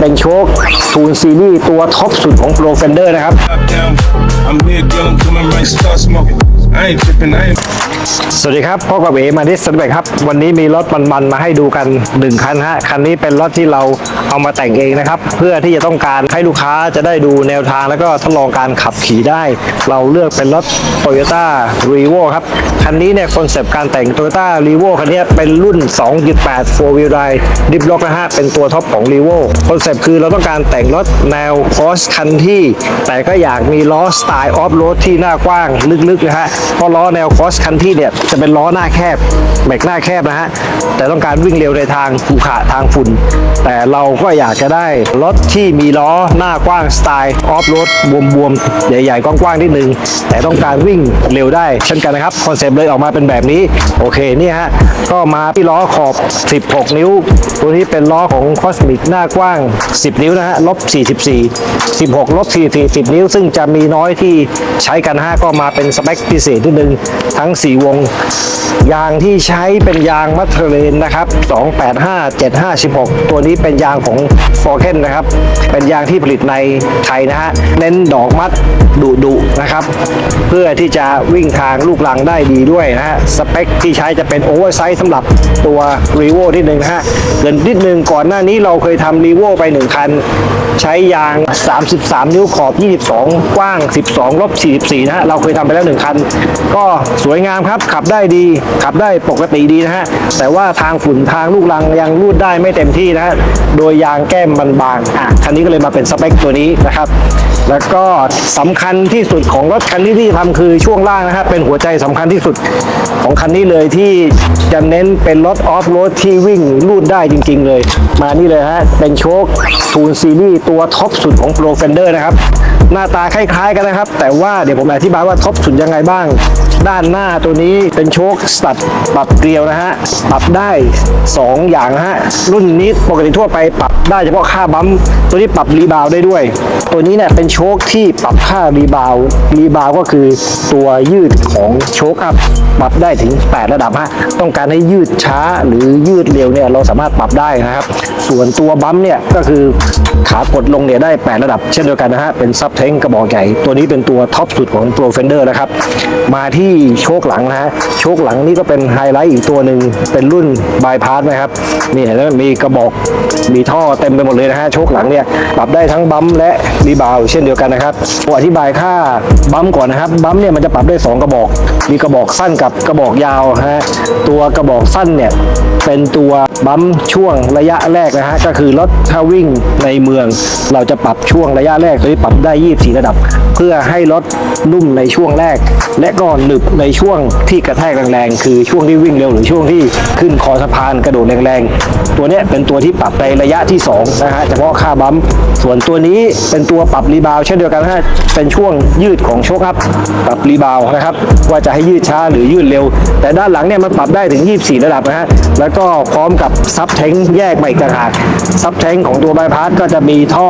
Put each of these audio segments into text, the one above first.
เป็นโชคทูนซีรีส์ตัวท็อปสุดของโปรเฟนเดอร์นะครับ start smoking. I ain't tripping. I ain't. สวัสดีครับพบกับเอมาดิสสันเบกครับ วันนี้มีรถมันๆมาให้ดูกัน 1 คันฮะคันนี้เป็นรถที่เราเอามาแต่งเองนะครับ เพื่อที่จะต้องการให้ลูกค้าจะได้ดูแนวทางแล้วก็ทดลองการขับขี่ได้ เราเลือกเป็นรถ Toyota r e v o ครับ คันนี้เนี่ยคอนเซปต์การแต่ง Toyota r e v o คันนี้เป็นรุ่น 2.8 4 wheel drive ดิฟล็อกนะฮะเป็นตัวท็อปของ r e v o คอนเซปต์คือเราต้องการแต่งรถแนวคอสคันที่ แต่ก็อยากมีล้อสไตล์ออฟโรดที่หน้ากว้างลึกๆนะฮะเพราะล้อแนวคอสคันที่เนี่ยจะเป็นล้อหน้าแคบแบกหน้าแคบนะฮะแต่ต้องการวิ่งเร็วในทางภูขาทางฝุ่น แต่เราก็อยากจะได้รถที่มีล้อหน้ากว้างสไตล์ออฟโรดบวมๆใหญ่ๆกว้างๆนิดนึงแต่ต้องการวิ่งเร็วได้เช่นกันนะครับคอนเซปต์เลยออกมาเป็นแบบนี้โอเคเนี่ยฮะก็มาที่ล้อขอบ 16 นิ้ว ตัวนี้เป็นล้อของคอสมิกหน้ากว้าง 10 นิ้วนะฮะลบ44 16ลบ44 10 นิ้ว ซึ่งจะมีน้อยที่ใช้กันฮะก็มาเป็นสเปคพิเศษนิดนึงทั้ง 4 วง ยางที่ใช้เป็นยางมัทเทอร์เรนนะครับ 285 7516 ตัวนี้เป็นยางของฟอร์เคนนะครับ เป็นยางที่ผลิตในไทยนะฮะ เน้นดอกมัดดุดุนะครับ เพื่อที่จะวิ่งทางลูกลังได้ดีด้วยนะฮะ สเปคที่ใช้จะเป็นโอเวอร์ไซส์สำหรับตัวรีโวนิดนึงนะฮะเกินนิดนึงก่อนหน้านี้เราเคยทำรีโวไปหนึ่งคัน ใช้ยาง 33 นิ้วขอบ 22 กว้าง 12ลบ44นะฮะเราเคยทำไปแล้วหนึ่งคันก็สวยงามครับขับได้ดี ขับได้ปกติดีนะฮะ แต่ว่าทางฝุ่นทางลูกลังยังรูดได้ไม่เต็มที่นะฮะ โดยยางแก้มมันบางอะคันนี้ก็เลยมาเป็นสเปคตัวนี้นะครับ แล้วก็สำคัญที่สุดของรถคันนี้ที่ทำคือช่วงล่างนะฮะเป็นหัวใจสำคัญที่สุดของคันนี้เลยที่จะเน้นเป็นรถออฟโรดที่วิ่งรูดได้จริง ๆ เลย มานี่เลยฮะเป็นโชคทูนซีรีส์ตัวท็อปสุดของ Pro Fender นะครับหน้าตาคล้ายๆกันนะครับ แต่ว่าเดี๋ยวผมอธิบายว่าท็อปสุดยังไงบ้าง ভালো ด้านหน้าตัวนี้เป็นโชคสตัดปรับเกลียวนะฮะปรับได้ 2 อย่างนะฮะรุ่นนี้ปกติทั่วไปปรับได้เฉพาะค่าบัมป์ตัวนี้ปรับรีบาวได้ด้วย ตัวนี้เนี่ยเป็นโชคที่ปรับค่ารีบาวรีบาวก็คือตัวยืดของโชคอัพปรับได้ถึง 8 ระดับฮะต้องการให้ยืดช้าหรือยืดเร็วเนี่ยเราสามารถปรับได้นะครับ ส่วนตัวบัมป์เนี่ยก็คือขากดลงเนี่ยได้ 8 ระดับ เช่นเดียวกันนะฮะเป็นซับเทงกระบอกใหญ่ตัวนี้เป็นตัวท็อปสุดของ Pro Fender นะครับมาที่โชคหลังนะฮะโชคหลังนี่ก็เป็นไฮไลท์อีกตัวหนึ่งเป็นรุ่นบายพาสนะครับนี่เห็นไหมมีกระบอกมีท่อเต็มไปหมดเลยนะฮะโชคหลังเนี่ยปรับได้ทั้งบัมและรีบาวด์เช่นเดียวกันนะครับผมอธิบายค่าบัมก่อนนะครับบัมเนี่ยมันจะปรับได้ 2 กระบอก มีกระบอกสั้นกับกระบอกยาวนะฮะตัวกระบอกสั้นเนี่ยเป็นตัวบัมช่วงระยะแรกนะฮะก็คือรถถ้าวิ่งในเมือง เราจะปรับช่วงระยะแรกตัวนี้ปรับได้ 24 ระดับ เพื่อให้รถนุ่มในช่วงแรก และก็หนึบในช่วงที่กระแทกแรงๆ คือช่วงที่วิ่งเร็วหรือช่วงที่ขึ้นคอสะพานกระโดดแรงๆ ตัวนี้เป็นตัวที่ปรับในระยะที่2นะฮะเฉพาะค่าบัมส่วนตัวนี้เป็นตัวปรับรีบาวเช่นเดียวกันนะฮะเป็นช่วงยืดของโชคอัพปรับรีบาวนะครับว่าจะให้ยืดช้าหรือยืดเร็ว แต่ด้านหลังเนี่ยมันปรับได้ถึง 24 ระดับนะฮะแล้วก็พร้อมกับซับแทงแยกมาอีกต่างหากซับแทงของตัวบายพาสก็จะมีท่อ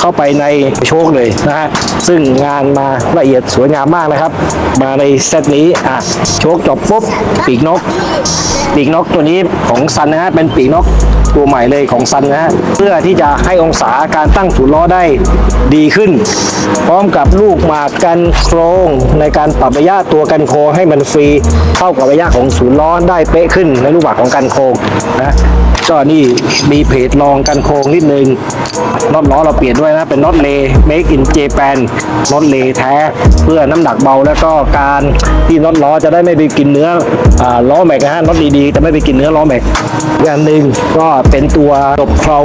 เข้าไปในโชคเลยนะฮะซึ่งงานมาละเอียดสวยงามมากนะครับ มาในเซตนี้ อะ โชคจบปุ๊บ ปีกนก ปีกนกตัวนี้ของซันนะฮะ เป็นปีกนก ตัวใหม่เลยของซันนะฮะเพื่อที่จะให้องศาการตั้งศูนย์ล้อได้ดีขึ้น พร้อมกับลูกหมากกันโครงในการปรับระยะตัวกันโค้งให้มันฟรีเท่ากับระยะของศูนย์ล้อได้เป๊ะขึ้นในลูกหมากของกันโค้งนะก็นี่มีเพจลองกันโค้งนิดนึงน็อตล้อเราเปลี่ยนด้วยนะ เป็นน็อตเล make in Japan น็อตเลแท้ เพื่อน้ำหนักเบาแล้วก็การที่น็อตล้อจะได้ไม่ไปกินเนื้ออล้อแม็กนะฮะน็อตดีๆจะไม่ไปกินเนื้อล้อแม็กอีกอันหนึ่งก็เป็นตัวดบเพลา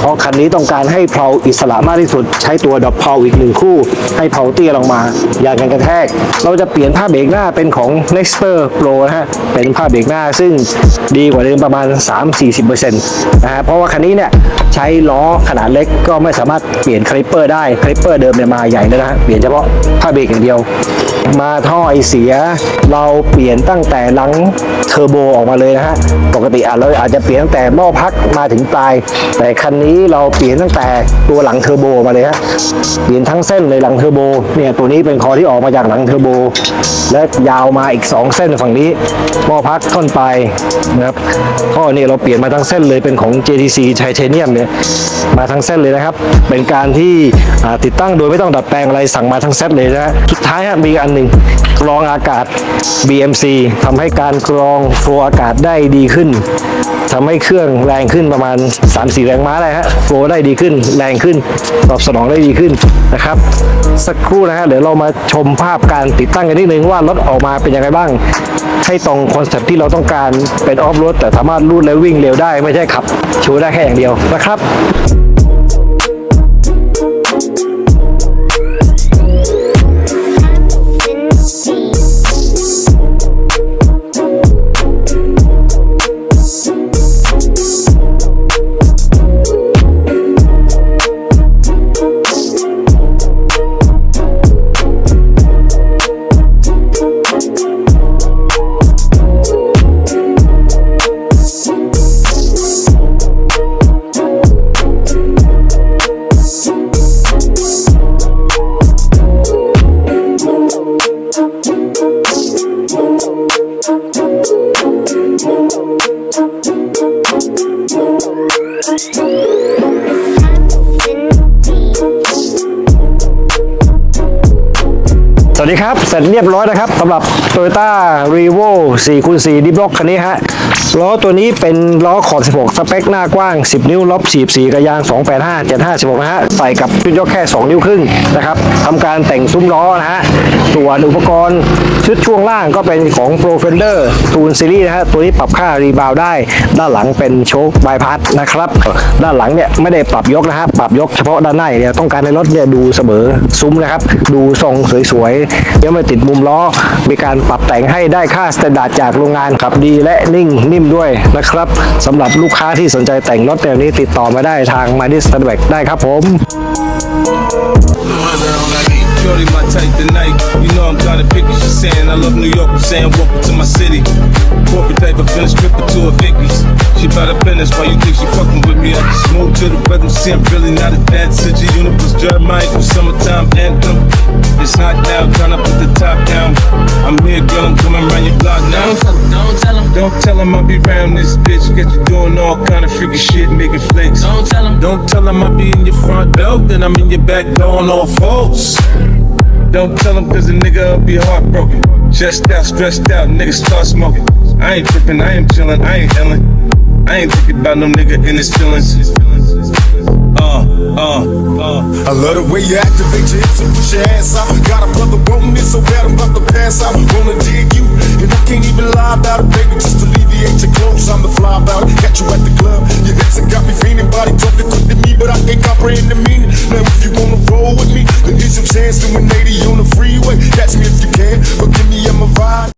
เพราะคันนี้ต้องการให้เพลาอิสระมากที่สุด ใช้ตัวดบเพลาอีกหนึ่งคู่ ให้เพลาเตี้ยลงมา อย่ากันกระแทก เราจะเปลี่ยนผ้าเบรกหน้าเป็นของ Nexter Pro นะฮะ เป็นผ้าเบรกหน้าซึ่งดีกว่าเดิมประมาณ 3-40%นะฮะ เพราะว่าคันนี้เนี่ยใช้ล้อขนาดเล็กก็ไม่สามารถเปลี่ยนคลิปเปอร์ได้ คลิปเปอร์เดิมเนี่ยมาใหญ่เลยนะฮะ เปลี่ยนเฉพาะผ้าเบรกอย่างเดียว มาท่อไอเสีย เราเปลี่ยนตั้งแต่หลังเทอร์โบออกมาเลยนะฮะ ปกติอาจเราอาจจะเปลี่ยนตั้งแต่หม้อพักมาถึงปลาย แต่คันนี้เราเปลี่ยนตั้งแต่ตัวหลังเทอร์โบมาเลยฮะ เปลี่ยนทั้งเส้นเลยหลังเทอร์โบ เนี่ยตัวนี้เป็นคอที่ออกมาจากหลังเทอร์โบ และยาวมาอีก 2 เส้นฝั่งนี้ หม้อพักท่อนปลายนะครับท่อนี่เราเปลี่ยนมาทั้งเส้นเลยเป็นของ JTC Titanium เนี่ยมาทั้งเส้นเลยนะครับ เป็นการที่ติดตั้งโดยไม่ต้องดัดแปลงอะไรสั่งมาทั้งเซตเลยนะฮะสุดท้ายฮะมีอันหนึ่งกรองอากาศ BMC ทำให้การกรองโฟลว์อากาศได้ดีขึ้นทำให้เครื่องแรงขึ้นประมาณ 3-4 แรงม้าเลยฮะโฟลว์ได้ดีขึ้นแรงขึ้น ตอบสนองได้ดีขึ้นนะครับ สักครู่นะฮะเดี๋ยวเรามาชมภาพการติดตั้งกันนิดนึงว่ารถออกมาเป็นยังไงบ้าง ให้ตรงคอนเซ็ปต์ที่เราต้องการเป็นออฟโรดแต่สามารถรูดและวิ่งเร็วได้ไม่ใช่ขับชูได้แค่อย่างเดียวนะครับ สวัสดีครับ เสร็จเรียบร้อยนะครับสำหรับ Toyota r e v o 4คูณ4ดิบล็อกคันนี้ฮะ ล้อตัวนี้เป็นล้อขอบ 16 สเปคหน้ากว้าง 10 นิ้วลบ44กระยาง 285 75 16 นะฮะ ใส่กับชุดยกแค่ 2 นิ้วครึ่งนะครับทำการแต่งซุ้มล้อนะฮะ ส่วนอุปกรณ์ชุดช่วงล่างก็เป็นของ Pro Fender t o o l Series นะฮะ ตัวนี้ปรับค่ารีบาวได้ ด้านหลังเป็นโชคบายพัดนะครับ ด้านหลังเนี่ยไม่ได้ปรับยกนะฮะ ปรับยกเฉพาะด้านหน้าอย่างเดียวต้องการในรถเนี่ยดูเสมอซุ้มนะครับ ดูทรงสวยๆเดี๋ยวมาติดมุมล้อ มีการปรับแต่งให้ได้ค่าสแตนดาร์ดจากโรงงานขับดีและนิ่งนิ่มด้วยนะครับสำหรับลูกค้าที่สนใจแต่งรถแนวนี้ติดต่อมาได้ทางมาดิสตันแบกได้ครับผม Shorty my type tonight. You know I'm trying to pick it. She saying I love New York. I'm saying welcome to my city. Corporate type of feeling stripping to a Vicky's. She bout a business while you think she fucking with me. I just move to the rhythm. See, I'm really not a dancer. G Universe Jeremiah for summertime anthem. It's hot now, trying to put the top down. I'm here, girl. I'm coming round your block now. Don't tell him, Don't tell him I'll be round this bitch. Get you doing all kind of freaky shit, making flicks. don't tell him, Don't tell him I'll be in your front door, then I'm in your back door on all fours. Don't tell him cause a nigga will be heartbroken. Chest out, stressed out, niggas start smoking. I ain't tripping, I ain't chillin', I ain't illin'. I ain't thinking about no nigga in his feelings. Uh, uh, uh. I love the way you activate your hips and push your ass out. Got a brother wanting it so bad I'm about to pass out. Wanna dig you, and I can't the lie about it, baby, just alleviate your clothes. I'm the fly about it, catch you at the club. Your hips have got me feeling, body talking good to me, but I can't comprehend the meaning. Now, if you wanna roll with me, then here's your chance to 180 on the freeway. Catch me if you can, but give me a ride.